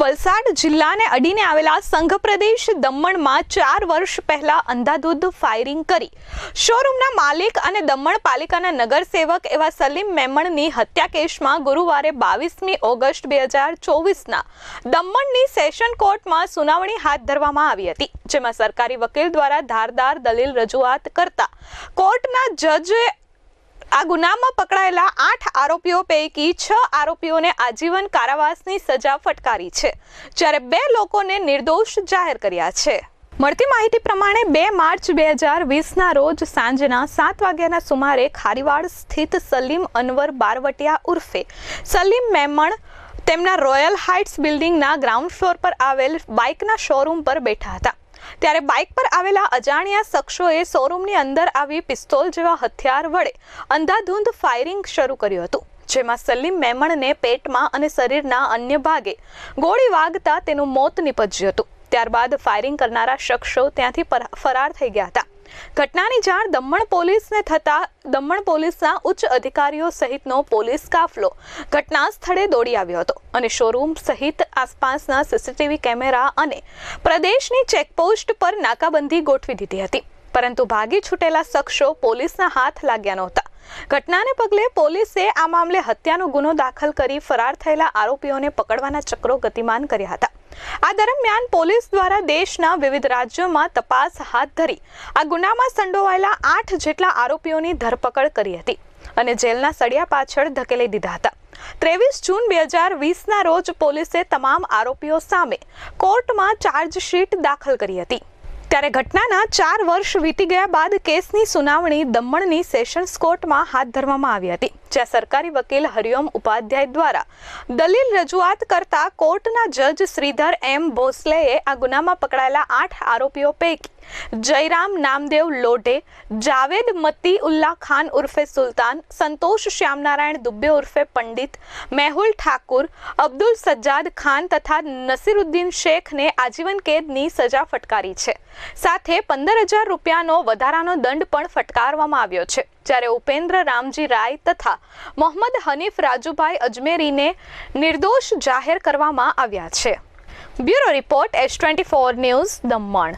વલસાડ જિલ્લાને અડીને આવેલા સંઘ પ્રદેશ દમણમાં ચાર વર્ષ પહેલા અંધાધૂધ ફાયરિંગ કરી. શોરૂમના માલિક અને દમણ પાલિકાના નગરસેવક એવા સલીમ મેમણની હત્યા કેસમાં ગુરુવારે બાવીસમી ઓગસ્ટ બે હજાર ચોવીસના દમણની સેશન કોર્ટમાં સુનાવણી હાથ ધરવામાં આવી હતી, જેમાં સરકારી વકીલ દ્વારા ધારદાર દલીલ રજૂઆત કરતા. કોર્ટના જજે આ ગુનામાં પકડાયેલા આઠ આરોપીઓ પૈકી છ આરોપીઓને આજીવન કારાવાસની સજા ફટકારી છે, જ્યારે બે લોકોને નિર્દોષ જાહેર કર્યા છે. મળતી માહિતી પ્રમાણે બે માર્ચ બે હજાર વીસના રોજ સાંજના સાત વાગ્યાના સુમારે ખારીવાડ સ્થિત સલીમ અનવર બારવટિયા ઉર્ફે સલીમ મેમણ તેમના રોયલ હાઇટ્સ બિલ્ડિંગના ગ્રાઉન્ડ ફ્લોર પર આવેલ બાઇકના શોરૂમ પર બેઠા હતા. ત્યારે બાઇક પર આવેલા અજાણ્યા શખ્સોએ શોરૂમની અંદર આવી પિસ્તોલ જેવા હથિયાર વડે અંધાધૂંધ ફાયરિંગ શરૂ કર્યું હતું, જેમાં સલીમ મેમણને પેટમાં અને શરીરના અન્ય ભાગે ગોળી વાગતા તેનું મોત નીપજ્યું હતું. ત્યારબાદ ફાયરિંગ કરનારા શખ્સો ત્યાંથી ફરાર થઈ ગયા હતા. ઘટનાની જાણ દમણ પોલીસને થતાં દમણ પોલીસના ઉચ્ચ અધિકારીઓ સહિતનો પોલીસ કાફલો ઘટના સ્થળે દોડી આવ્યો હતો અને શોરૂમ સહિત આસપાસના સીસીટીવી કેમેરા અને પ્રદેશની ચેકપોસ્ટ પર નાકાબંધી ગોઠવી દીધી હતી. પરંતુ ભાગી છૂટેલા શખ્સો પોલીસના હાથ લાગ્યા નહોતા. ઘટનાને પગલે પોલીસે આ મામલે હત્યાનો ગુનો દાખલ કરી ફરાર થયેલા આરોપીઓને પકડવાના ચક્રો ગતિમાન કર્યા હતા. આ દરમિયાન પોલીસ દ્વારા દેશના વિવિધ રાજ્યોમાં તપાસ હાથ ધરી આ ગુનામાં સંડોવાયેલા આઠ જેટલા આરોપીઓની ધરપકડ કરી હતી અને જેલના સળિયા પાછળ ધકેલી દીધા હતા. ત્રેવીસ જૂન બે હજાર વીસના રોજ પોલીસે તમામ આરોપીઓ સામે કોર્ટમાં ચાર્જશીટ દાખલ કરી હતી. ત્યારે ઘટનાના ચાર વર્ષ વીતી ગયા બાદ કેસની સુનાવણી દમણની સેશન્સ કોર્ટમાં હાથ ધરવામાં આવી હતી, જ્યાં સરકારી વકીલ હરિઓમ ઉપાધ્યાય દ્વારા દલીલ રજૂઆત કરતા કોર્ટના જજ શ્રીધર એમ ભોસલેએ આ ગુનામાં પકડાયેલા આઠ આરોપીઓ પૈકી જયરામ નામદેવ લોઢે, જાવેદ મતી ઉલ્લા ખાન ઉર્ફે સુલતાન, સંતોષ શ્યામનારાયણ દુબે ઉર્ફે પંડિત, મેહુલ ઠાકુર, અબ્દુલ સજ્જાદ ખાન તથા નસીરુદ્દીન શેખને આજીવન કેદની સજા ફટકારી છે. સાથે પંદર હજાર રૂપિયાનો વધારાનો દંડ પણ ફટકારવામાં આવ્યો છે. જ્યારે ઉપેન્દ્ર રામજી રાય તથા મોહમ્મદ હનીફ રાજુભાઈ અજમેરીને નિર્દોષ જાહેર કરવામાં આવ્યા છે. Bureau report S twenty four news Daman.